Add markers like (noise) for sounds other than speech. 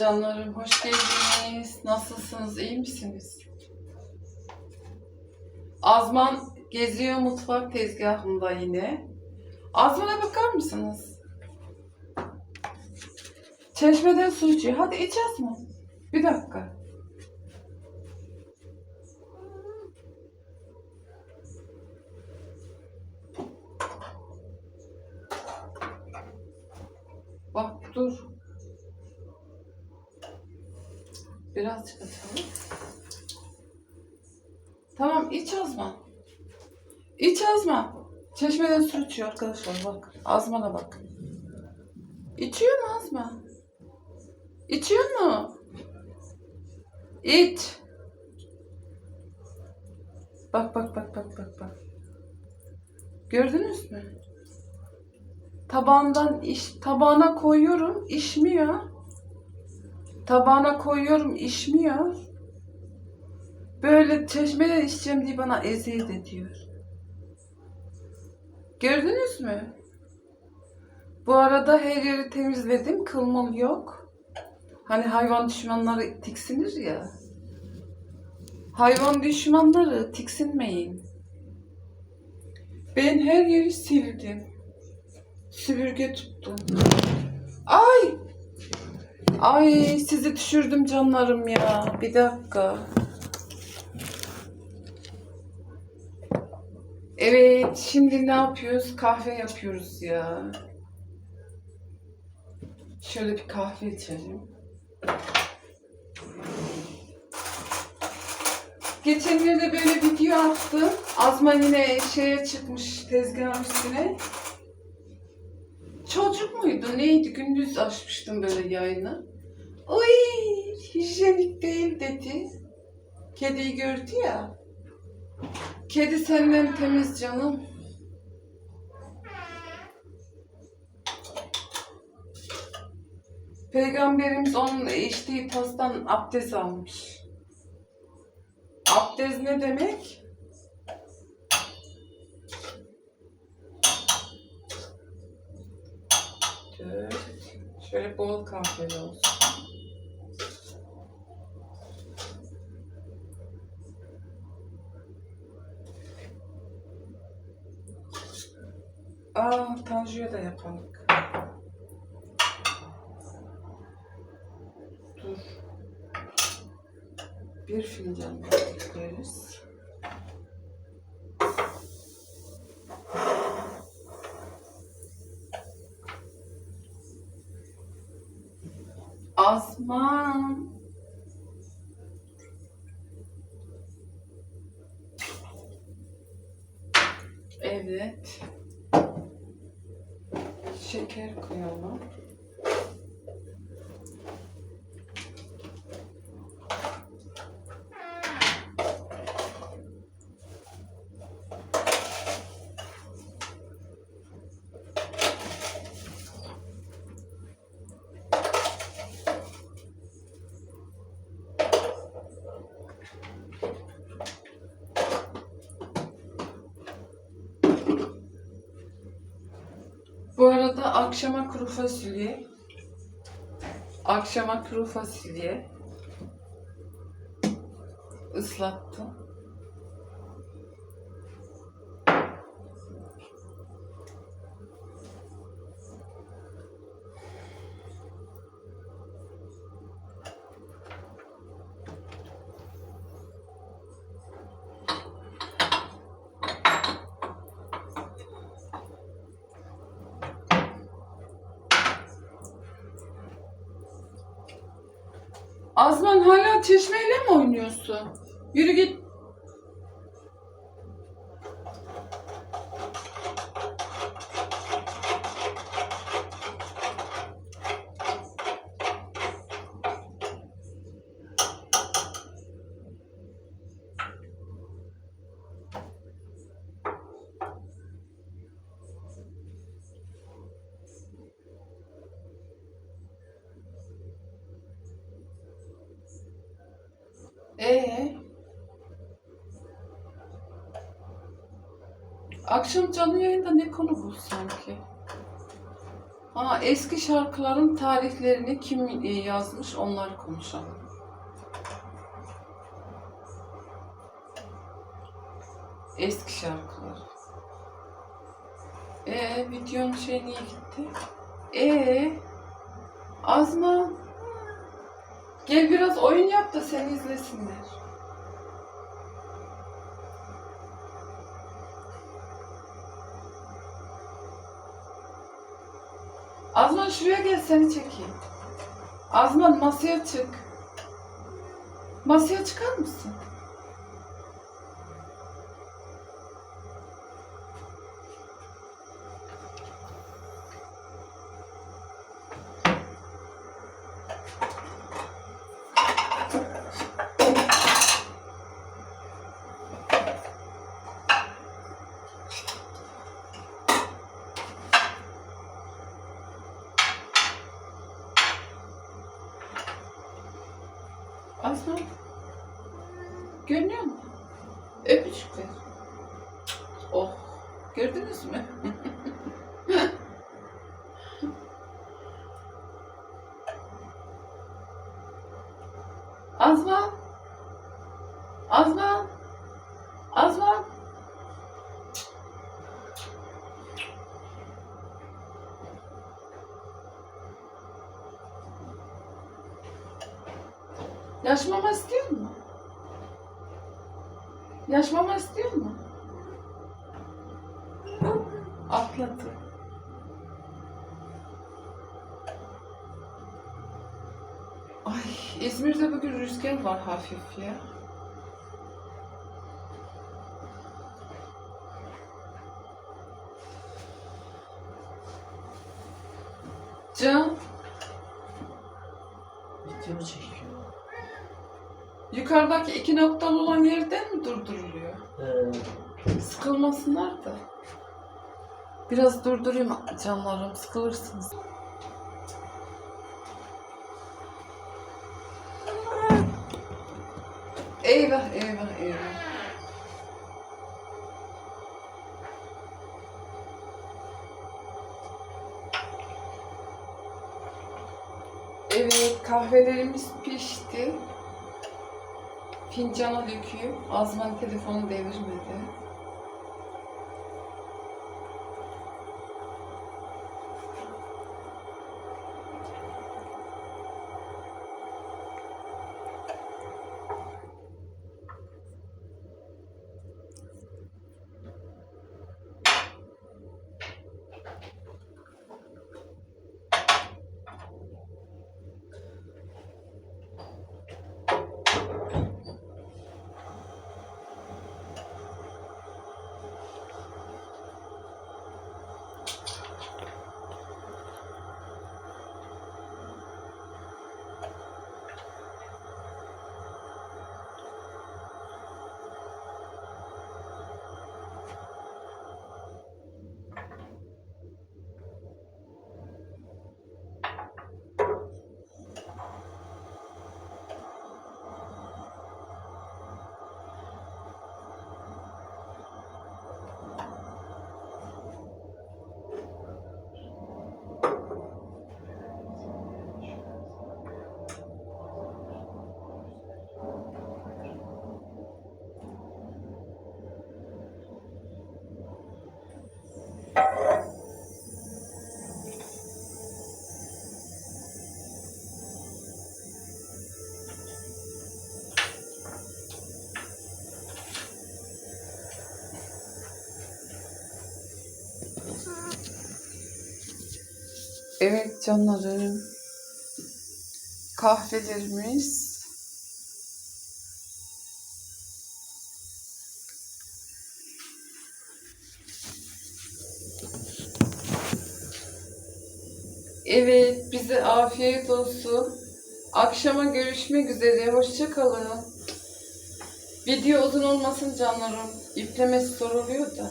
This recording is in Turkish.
Canlarım hoş geldiniz. Nasılsınız? iyi misiniz? Azman geziyor mutfak tezgahında yine. Azman'a bakar mısınız? Çeşmeden su içiyor. Hadi iç Azman. Bir dakika. Bak dur. Birazcık açalım. Tamam iç Azman. İç Azman. Çeşmeden su içiyor arkadaşlar bak. Azman'a bak. İçiyor mu Azman? İçiyor mu? İç. Bak bak bak bak bak bak. Gördünüz mü? Tabağından iş, tabağına koyuyorum, içmiyor. Tabağına koyuyorum, içmiyor. Böyle çeşmeden içeceğim diye bana eziyet ediyor. Gördünüz mü? Bu arada her yeri temizledim, kılmıl yok. Hani hayvan düşmanları tiksinir ya. Hayvan düşmanları tiksinmeyin. Ben her yeri sildim. Süpürge tuttum. Ay! Sizi düşürdüm canlarım ya. Bir dakika. Evet, şimdi ne yapıyoruz? Kahve yapıyoruz ya. Şöyle bir kahve içelim. Geçenlerde böyle video attım. Azma yine şeye çıkmış tezgahın üstüne. Çocuk muydu neydi gündüz açmıştım böyle yayını. Oy hijyenik değil dedi. Kediyi gördü ya. Kedi senden temiz canım. Peygamberimiz onun içtiği tastan abdest almış. Abdest ne demek? Şöyle bol kahveli olsun. Aa, Tanju'ya da yapalım. Dur. Bir fincan ekleriz. Azman. Evet. Şeker koyalım. Bu arada akşama kuru fasulye. Akşama kuru fasulye. ıslattım. Azman hala çeşmeyle mi oynuyorsun? Yürü git. Ee? Akşam canlı yayında ne konu bu sanki? Ha eski şarkıların tarihlerini kim e, yazmış onları konuşalım. Eski şarkılar. Ee videonun şey niye gitti? Ee Azma gel biraz oyun yap da seni izlesinler. Azman şuraya gel seni çekeyim. Azman masaya çık. Masaya çıkar mısın? Azman. Görünüyor mu? Öpücük ver. Oh. Gördünüz mü? (laughs) Azman. Azman. Azman. Yaş mama istiyor mu? Yaş mama istiyor mu? Atladı. Ay İzmir'de bugün rüzgar var hafif ya. Can, Video çekiyor. Yukarıdaki iki noktalı olan yerden mi durduruluyor? Ee, Sıkılmasınlar da. Biraz durdurayım canlarım, sıkılırsınız. Eyvah, eyvah, eyvah. Evet, kahvelerimiz pişti. Fincana döküyor. Azman telefonu devirmedi. Evet canlarım. Kahvelerimiz. Evet, bize afiyet olsun. Akşama görüşmek üzere. Hoşça kalın. Video uzun olmasın canlarım. İplemesi zor oluyor da.